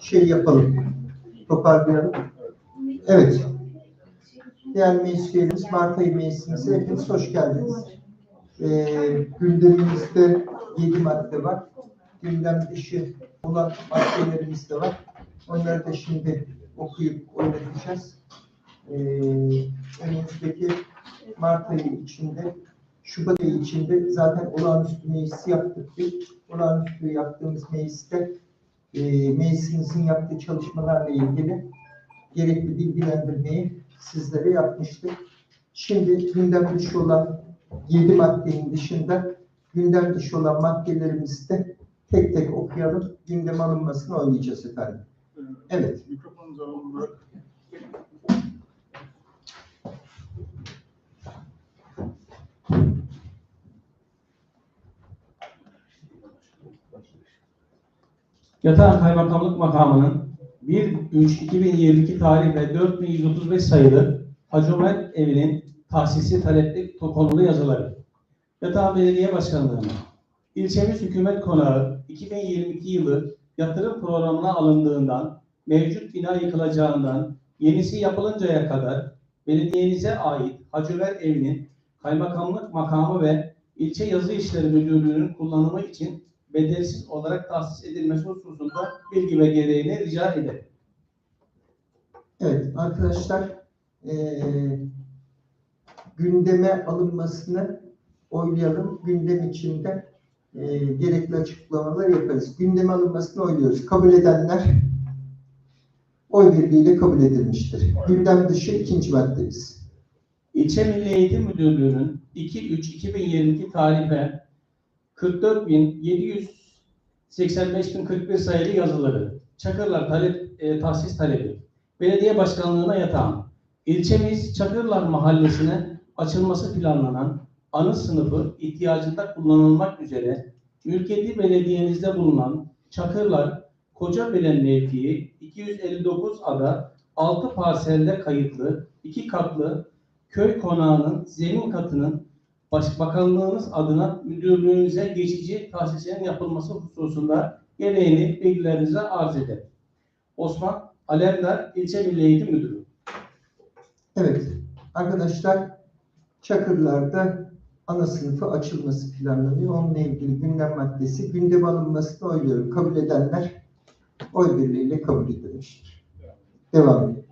şey, yapalım. Toparlayalım. Evet. Değerli meclis üyelerimiz, Mart ayı meclisimize hepiniz hoş geldiniz. Ee, gündemimizde 7 madde var. Gündem dışı olan maddelerimiz de var. Onları da şimdi okuyup oynatacağız. Ee, önümüzdeki Mart ayı içinde, Şubat ayı içinde zaten olağanüstü meclisi yaptık. Biz olağanüstü yaptığımız mecliste e, meclisimizin yaptığı çalışmalarla ilgili gerekli bilgilendirmeyi sizlere yapmıştık. Şimdi gündem dışı olan 7 maddenin dışında gündem dışı olan maddelerimizi de tek tek okuyalım. Gündem alınmasını oynayacağız efendim. Evet. Mikrofonunuzu alın. Yatağan Kaymakamlık Makamı'nın 1-3-2022 tarih ve 4135 sayılı Hacı Ömer Evi'nin tahsisi talepli konulu yazıları. Yatağan Belediye Başkanlığı'na ilçemiz hükümet konağı 2022 yılı yatırım programına alındığından mevcut bina yıkılacağından yenisi yapılıncaya kadar belediyenize ait Hacı Ömer Evi'nin kaymakamlık makamı ve ilçe yazı işleri müdürlüğünün kullanımı için bedelsiz olarak tahsis edilmesi hususunda bilgi ve gereğini rica ederim. Evet arkadaşlar eee, gündeme alınmasını oylayalım. Gündem içinde eee, gerekli açıklamalar yaparız. Gündeme alınmasını oyluyoruz. Kabul edenler oy birliğiyle kabul edilmiştir. Gündem dışı ikinci maddemiz. İlçe Milli Eğitim Müdürlüğü'nün 2-3-2022 tarife 44.785.041 sayılı yazıları, Çakırlar talep, e, tahsis talebi, belediye başkanlığına yatan, ilçemiz Çakırlar Mahallesi'ne açılması planlanan anı sınıfı ihtiyacında kullanılmak üzere mülkiyeti belediyenizde bulunan Çakırlar Kocaeli mevkii 259 ada 6 parselde kayıtlı, iki katlı köy konağının zemin katının Başbakanlığınız adına müdürlüğünüze geçici tahsisinin yapılması hususunda gereğini bilgilerinize arz ederim. Osman Alemdar İlçe Milli Eğitim Müdürü. Evet arkadaşlar Çakırlar'da ana sınıfı açılması planlanıyor. Onunla ilgili gündem maddesi gündem alınmasını oyluyorum. Kabul edenler oy birliğiyle kabul edilmiştir. Devam edelim.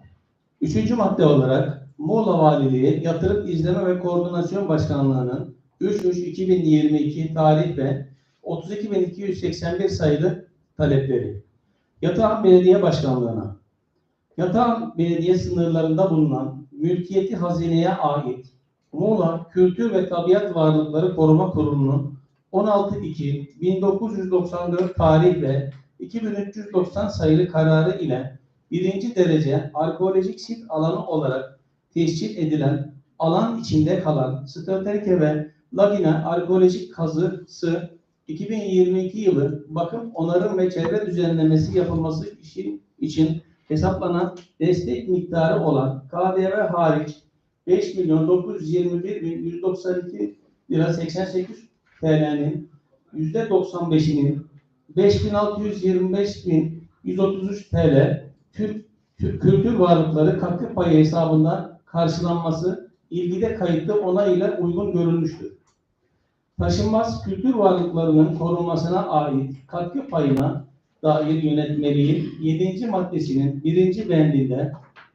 Üçüncü madde olarak Muğla Valiliği Yatırım İzleme ve Koordinasyon Başkanlığı'nın 3-3-2022 tarih ve 32.281 sayılı talepleri. Yatağan Belediye Başkanlığı'na Yatağan Belediye sınırlarında bulunan mülkiyeti hazineye ait Muğla Kültür ve Tabiat Varlıkları Koruma Kurulu'nun 16.2.1994 tarih ve 2390 sayılı kararı ile birinci derece arkeolojik sit alanı olarak tescil edilen alan içinde kalan Straterke ve Lagina arkeolojik kazısı 2022 yılı bakım, onarım ve çevre düzenlemesi yapılması işi için hesaplanan destek miktarı olan KDV hariç 5 milyon 921 bin 192 lira 88 TL'nin %95'inin 5625 bin 133 TL Türk, Türk Kültür Varlıkları katkı payı hesabından karşılanması ilgide kayıtlı onay ile uygun görülmüştür. Taşınmaz kültür varlıklarının korunmasına ait katkı payına dair yönetmeliğin 7. maddesinin 1. bendinde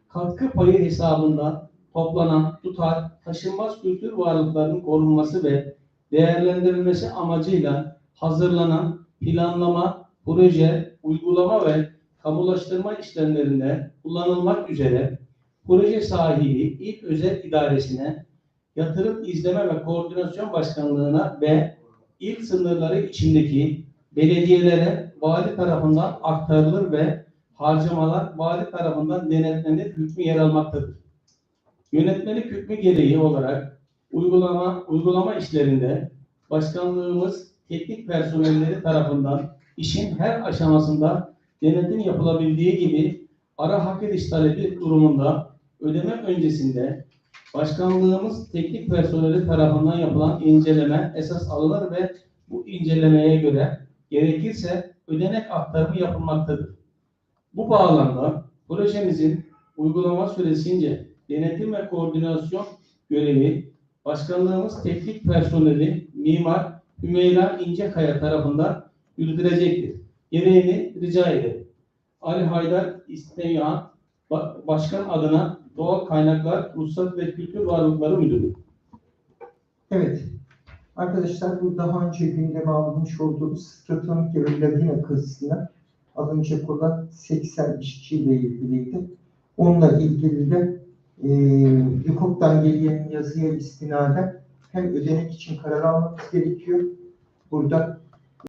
katkı payı hesabında toplanan tutar taşınmaz kültür varlıklarının korunması ve değerlendirilmesi amacıyla hazırlanan planlama, proje, uygulama ve kamulaştırma işlemlerinde kullanılmak üzere proje sahibi ilk özel idaresine, yatırım izleme ve koordinasyon başkanlığına ve il sınırları içindeki belediyelere vali tarafından aktarılır ve harcamalar vali tarafından denetlenir hükmü yer almaktadır. Yönetmelik hükmü gereği olarak uygulama uygulama işlerinde başkanlığımız teknik personelleri tarafından işin her aşamasında denetim yapılabildiği gibi ara hak ediş talebi durumunda ödeme öncesinde başkanlığımız teknik personeli tarafından yapılan inceleme esas alınır ve bu incelemeye göre gerekirse ödenek aktarımı yapılmaktadır. Bu bağlamda projemizin uygulama süresince denetim ve koordinasyon görevi başkanlığımız teknik personeli mimar Hümeyra İncekaya tarafından yürütülecektir. Gereğini rica ederim. Ali Haydar İsteyan Ba- Başkan adına Doğal Kaynaklar, Ruhsat ve Kültür Varlıkları Müdürü. Evet. Arkadaşlar bu daha önce gündeme alınmış olduğumuz Stratomik ve Lagina kazısına alınacak olan 80 işçiyle ilgiliydi. Onunla ilgili de e, YUKOP'tan gelen yazıya istinaden hem ödenek için karar almamız gerekiyor. Burada